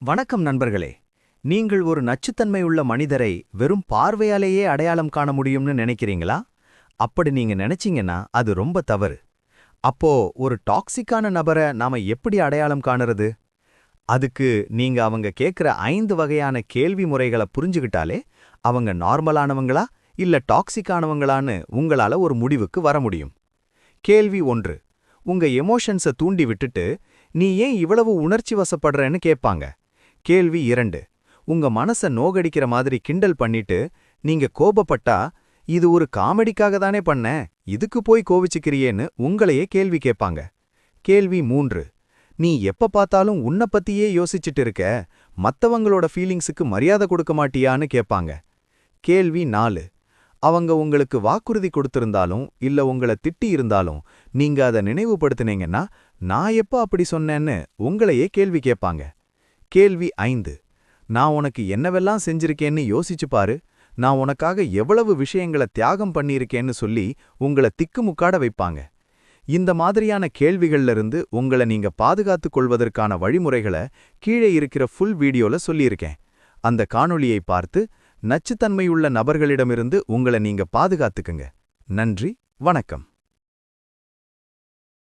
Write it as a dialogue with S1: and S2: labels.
S1: வணக்கம் நண்பர்களே. நீங்கள் ஒரு நச்சுத்தன்மையுள்ள மனிதரை வெறும் பார்வையாலேயே அடையாளம் காண முடியும்னு நினைக்கிறீங்களா? அப்படி நீங்க நினைச்சீங்கன்னா அது ரொம்ப தவறு. அப்போ ஒரு டாக்ஸிக்கான நபரை நாம எப்படி அடையாளம் காணுறது? அதுக்கு நீங்க அவங்க கேட்குற ஐந்து வகையான கேள்வி முறைகளை புரிஞ்சுகிட்டாலே அவங்க நார்மலானவங்களா இல்ல டாக்ஸிக்கானவங்களான்னு உங்களால ஒரு முடிவுக்கு வர முடியும். கேள்வி ஒன்று. உங்க எமோஷன்ஸை தூண்டி விட்டுட்டு நீ ஏன் இவ்வளவு உணர்ச்சி வசப்படுறேன்னு கேட்பாங்க. கேள்வி இரண்டு. உங்க மனச நோகடிக்கிற மாதிரி கிண்டல் பண்ணிட்டு நீங்க கோபப்பட்டா இது ஒரு காமெடிக்காக தானே பண்ண இதுக்கு போய் கோவிச்சுக்கிறியேன்னு உங்களையே கேள்வி கேட்பாங்க. கேள்வி மூன்று. நீ எப்ப பார்த்தாலும் உன்னை பத்தியே யோசிச்சுட்டு இருக்க மத்தவங்களோட ஃபீலிங்ஸுக்கு மரியாதை கொடுக்க மாட்டியான்னு கேட்பாங்க. கேள்வி நாலு. அவங்க உங்களுக்கு வாக்குறுதி கொடுத்திருந்தாலும் இல்ல உங்களை திட்டி இருந்தாலும் நீங்க அதை நினைவுபடுத்தினீங்கன்னா நான் எப்ப அப்படி சொன்னேன்னு உங்களையே கேள்வி கேட்பாங்க. கேள்வி ஐந்து. நான் உனக்கு என்னவெல்லாம் செஞ்சிருக்கேன்னு யோசிச்சு பாரு. நான் உனக்காக எவ்வளவு விஷயங்களை தியாகம் பண்ணியிருக்கேன்னு சொல்லி உங்களை திக்குமுக்காட வைப்பாங்க. இந்த மாதிரியான கேள்விகள்ல இருந்து உங்களை நீங்க பாதுகாத்துக் கொள்வதற்கான வழிமுறைகளை கீழே இருக்கிற ஃபுல் வீடியோல சொல்லியிருக்கேன். அந்த காணொளியை பார்த்து நச்சுத்தன்மையுள்ள நபர்களிடமிருந்து உங்களை நீங்க பாதுகாத்துக்குங்க. நன்றி வணக்கம்.